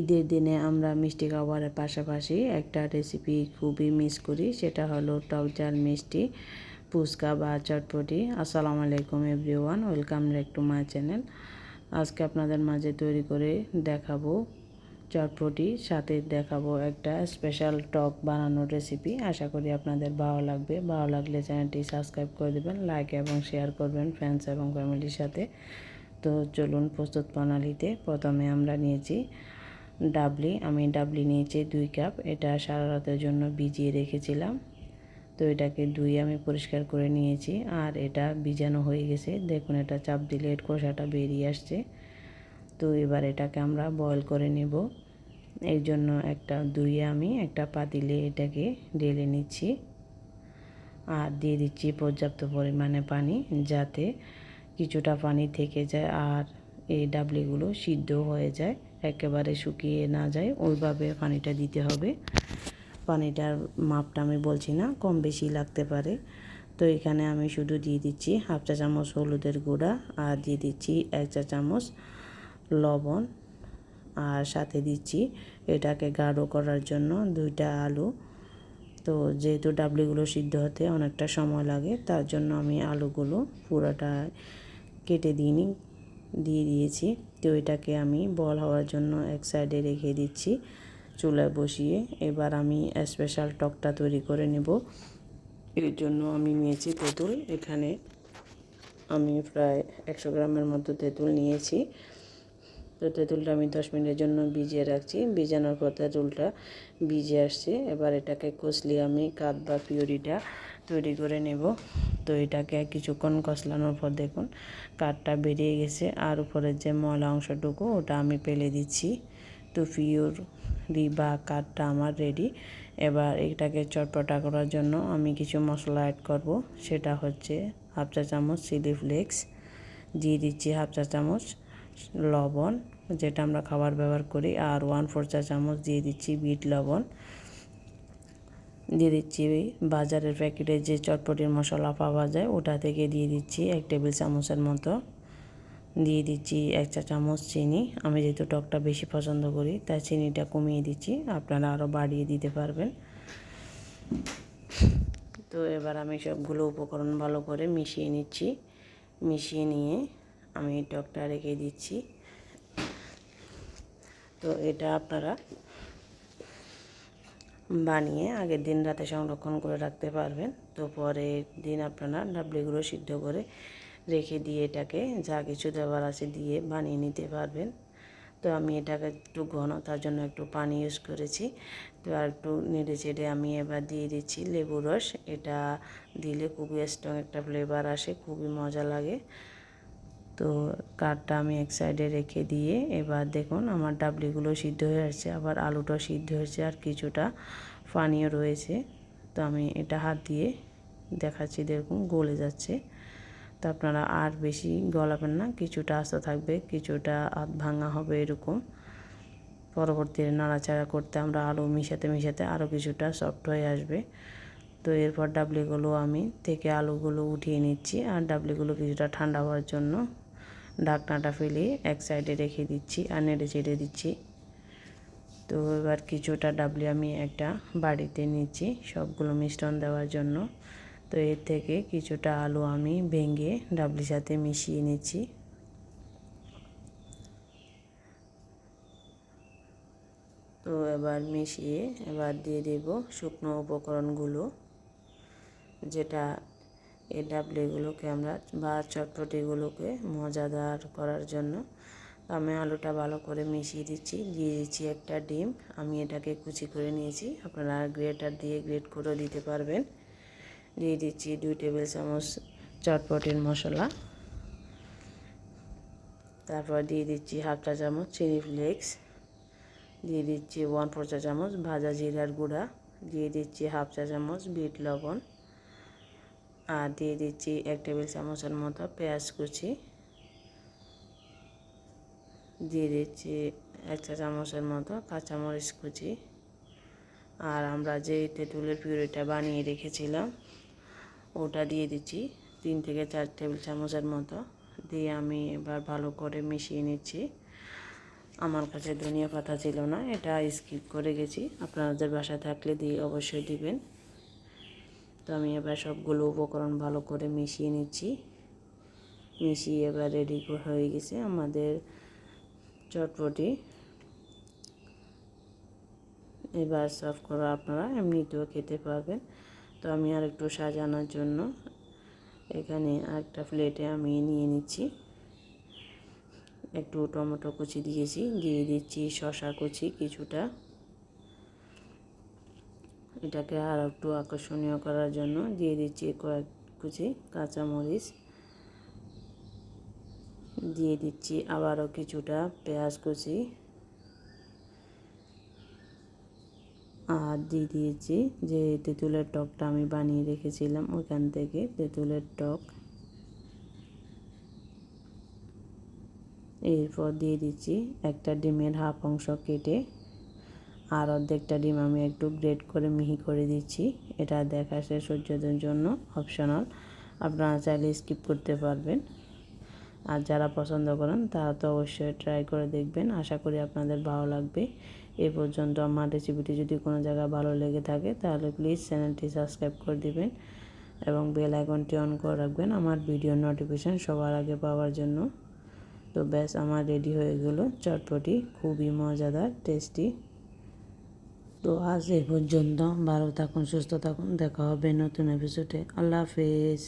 ঈদের দিনে আমরা মিষ্টি খাবারের পাশাপাশি একটা রেসিপি খুবই মিস করি, সেটা হলো টক ঝাল মিষ্টি, ফুচকা বা চটপটি। আসসালামু আলাইকুম everyone welcome back to my channel আজকে আপনাদের মাঝে তৈরি করে দেখাবো চটপটি, সাথে দেখাবো একটা স্পেশাল টক বানানোর রেসিপি আশা করি আপনাদের ভালো লাগবে। ভালো লাগলে চ্যানেলটি সাবস্ক্রাইব করে দেবেন লাইক এবং শেয়ার করবেন ফ্রেন্ডস এবং ফ্যামিলির সাথে। তো চলুন প্রস্তুত প্রণালীতে প্রথমে আমরা নিয়েছি ডাবলি, আমি ডাবলি নিয়েছি দুই কাপ। এটা সারা রাতের জন্য ভিজিয়ে রেখেছিলাম। তো এটাকে ধুয়ে আমি পরিষ্কার করে নিয়েছি। আর এটা ভিজানো হয়ে গেছে। দেখুন, এটা চাপ দিলে এর খোসাটা বেরিয়ে আসছে। তো এবার এটাকে আমরা বয়ল করে নেব। এর জন্য একটা ধুয়ে আমি একটা পাতিলে এটাকে ঢেলে নিচ্ছি। আর দিয়ে দিচ্ছি পর্যাপ্ত পরিমাণে পানি যাতে কিছুটা পানি থেকে যায় আর এই ডাবলিগুলো সিদ্ধ হয়ে যায়। একেবারে শুকিয়ে না যায়, ওইভাবে পানিটা দিতে হবে। পানিটার মাপটা আমি বলছি না, কম বেশি লাগতে পারে। তো এখানে আমি শুধু দিয়ে দিচ্ছি হাফ চা চামচ হলুদের গুঁড়া আর দিয়ে দিচ্ছি এক চা চামচ লবণ। আর সাথে দিচ্ছি এটাকে গাঢ় করার জন্য দুইটা আলু। তো যেহেতু ডাবলিগুলো সিদ্ধ হতে অনেকটা সময় লাগে, তার জন্য আমি আলুগুলো পুরোটা কেটে দিইনি। দিয়ে দিয়েছি। তো এটাকে আমি বল হওয়ার জন্য এক সাইডে রেখে দিচ্ছি চুলায় বসিয়ে। এবার আমি স্পেশাল টকটা তৈরি করে নেব। এর জন্য আমি নিয়েছি তেঁতুল। এখানে আমি প্রায় একশো গ্রামের মতো তেঁতুল নিয়েছি। তো তেঁতুলটা আমি দশ মিনিটের জন্য ভিজিয়ে রাখছি। ভিজানোর পর তেঁতুলটা ভিজে আসছে। এবার এটাকে কষলিয়ে আমি কাপ বা পিউরিটা তৈরি করে নেব। তো এটাকে কিছুক্ষণ কষলানোর পর দেখুন, কাঠটা বেরিয়ে গেছে। আর উপরের যে ময়লা অংশটুকু, ওটা আমি পেলে দিচ্ছি। তো পিওর বা কাঠটা আমার রেডি এবার এটাকে চটপটা করার জন্য আমি কিছু মশলা অ্যাড করব। সেটা হচ্ছে হাফ চা চামচ চিলি ফ্লেক্স দিয়ে দিচ্ছি হাফ চা চামচ লবণ, যেটা আমরা খাবার ব্যবহার করি, আর ওয়ান ফোর চা চামচ দিয়ে দিচ্ছি বিট লবণ। দিয়ে দিচ্ছি বাজারের প্যাকেটে যে চটপটির মশলা পাওয়া যায়, ওটা থেকে দিয়ে দিচ্ছি এক টেবিল চামচের মতো। দিয়ে দিচ্ছি এক চা চামচ চিনি। আমি যেহেতু টকটা বেশি পছন্দ করি, তাই চিনিটা কমিয়ে দিচ্ছি। আপনারা আরও বাড়িয়ে দিতে পারবেন। তো এবার আমি সবগুলো উপকরণ ভালো করে মিশিয়ে নিচ্ছি। মিশিয়ে নিয়ে আমি টকটা রেখে দিচ্ছি। তো এটা আপনারা বানিয়ে আগের দিন রাতে সংরক্ষণ করে রাখতে পারবেন। তো পরের দিন আপনারা ডাবলিগুলো সিদ্ধ করে রেখে দিয়ে এটাকে যা কিছু দেওয়ার আছে দিয়ে বানিয়ে নিতে পারবেন। তো আমি এটাকে একটু ঘন, তার জন্য একটু পানি ইউজ করেছি। তো আর একটু নেড়ে চেড়ে আমি এবার দিয়ে দিচ্ছি লেবু রস। এটা দিলে খুবই স্ট্রং একটা ফ্লেভার আসে, খুবই মজা লাগে। তো কাঠটা আমি এক সাইডে রেখে দিয়ে এবার দেখুন আমার ডাবলিগুলো সিদ্ধ হয়ে আসছে, আবার আলুটাও সিদ্ধ হয়েছে আর কিছুটা পানিও রয়েছে। তো আমি এটা হাত দিয়ে দেখাচ্ছি, দেখুন গলে যাচ্ছে। তো আপনারা আর বেশি গলাবেন না, কিছুটা আস্তে থাকবে, কিছুটা আধ ভাঙা হবে এরকম। পরবর্তীতে নাড়াচাড়া করতে আমরা আলু মিশাতে মিশাতে আরও কিছুটা সফট হয়ে আসবে। তো এরপর ডাবলিগুলো আমি থেকে আলুগুলো উঠিয়ে নিচ্ছি, আর ডাবলিগুলো কিছুটা ঠান্ডা হওয়ার জন্য ঢাকনাটা ফেলে এক সাইডে রেখে দিচ্ছি আর নেড়ে চেড়ে দিচ্ছি। তো এবার কিছুটা ডাবলি আমি একটা বাড়িতে নিচ্ছি সবগুলো মিশ্রণ দেওয়ার জন্য। তো এর থেকে কিছুটা আলু আমি ভেঙে ডাবলির সাথে মিশিয়ে নিচ্ছি। তো এবার মিশিয়ে এবার দিয়ে দেব শুকনো উপকরণগুলো, যেটা এই ডাবলিগুলোকে আমরা বা চটপটিগুলোকে মজাদার করার জন্য আমি আলুটা ভালো করে মিশিয়ে দিচ্ছি, দিয়ে দিচ্ছি একটা ডিম। আমি এটাকে কুচি করে নিয়েছি, আপনারা গ্রেটার দিয়ে গ্রেট করে দিতে পারবেন। দিয়ে দিচ্ছি দুই টেবিল চামচ চটপটির মশলা। তারপর দিয়ে দিচ্ছি হাফ চা চামচ চিনি ফ্লেক্স। দিয়ে দিচ্ছি ওয়ান ফোর চা চামচ ভাজা জিরার গুঁড়া। দিয়ে দিচ্ছি হাফ চা চামচ বিট লবণ। আর দিয়ে দিচ্ছি এক টেবিল চামচের মতো পেঁয়াজ কুচি। দিয়ে দিচ্ছি এক চা চামচের মতো কাঁচামরিচ কুচি। আর আমরা যে তেঁতুলের পিউরিটা বানিয়ে রেখেছিলাম, ওটা দিয়ে দিচ্ছি তিন থেকে চার টেবিল চামচের মতো। দিয়ে আমি এবার ভালো করে মিশিয়ে নিচ্ছি। আমার কাছে ধনিয়া পাতা ছিল না, এটা স্কিপ করে গেছি। আপনাদের বাসায় থাকলে দিয়ে অবশ্যই দিবেন। তো আমি এবার সবগুলো উপকরণ ভালো করে মিশিয়ে নিচ্ছি। মিশিয়ে এবার রেডি হয়ে গেছে আমাদের চটপটি। এবার সার্ভ করা আপনারা এমনিতেও খেতে পারবেন। তো আমি আর একটু সাজানোর জন্য এখানে আরেকটা প্লেটে আমি নিয়ে নিচ্ছি। একটু টমেটো কুচি দিয়েছি, দিয়ে দিচ্ছি শশা কুচি কিছুটা। এটাকে আর একটু আকর্ষণীয় করার জন্য দিয়ে দিচ্ছি কয়েক কুচি কাঁচামরিচ। দিয়ে দিচ্ছি আবারও কিছুটা পেঁয়াজ কুচি। আর দিয়ে দিয়েছি যে তেঁতুলের টকটা আমি বানিয়ে রেখেছিলাম ওইখান থেকে তেঁতুলের টক। এরপর দিয়ে দিচ্ছি একটা ডিমের হাফ অংশ কেটে আর অর্ধেকটা ডিম আমি একটু গ্রেড করে মিহি করে দিচ্ছি। এটা দেখা শেষ সূর্যদের জন্য অপশনাল আপনারা চাইলে স্কিপ করতে পারবেন। আর যারা পছন্দ করেন, তারা তো অবশ্যই ট্রাই করে দেখবেন। আশা করি আপনাদের ভালো লাগবে। এ পর্যন্ত আমার রেসিপিটি যদি কোনো জায়গায় ভালো লেগে থাকে, তাহলে প্লিজ চ্যানেলটি সাবস্ক্রাইব করে দিবেন এবং বেল আইকনটি অন করে রাখবেন আমার ভিডিও নোটিফিকেশান সবার আগে পাওয়ার জন্য। তো ব্যাস, আমার রেডি হয়ে গেলো। চটপটি খুবই মজাদার টেস্টি তো আজ এই পর্যন্ত। ভালো থাকুন সুস্থ থাকুন। দেখা হবে নতুন এপিসোডে আল্লাহ হাফেজ।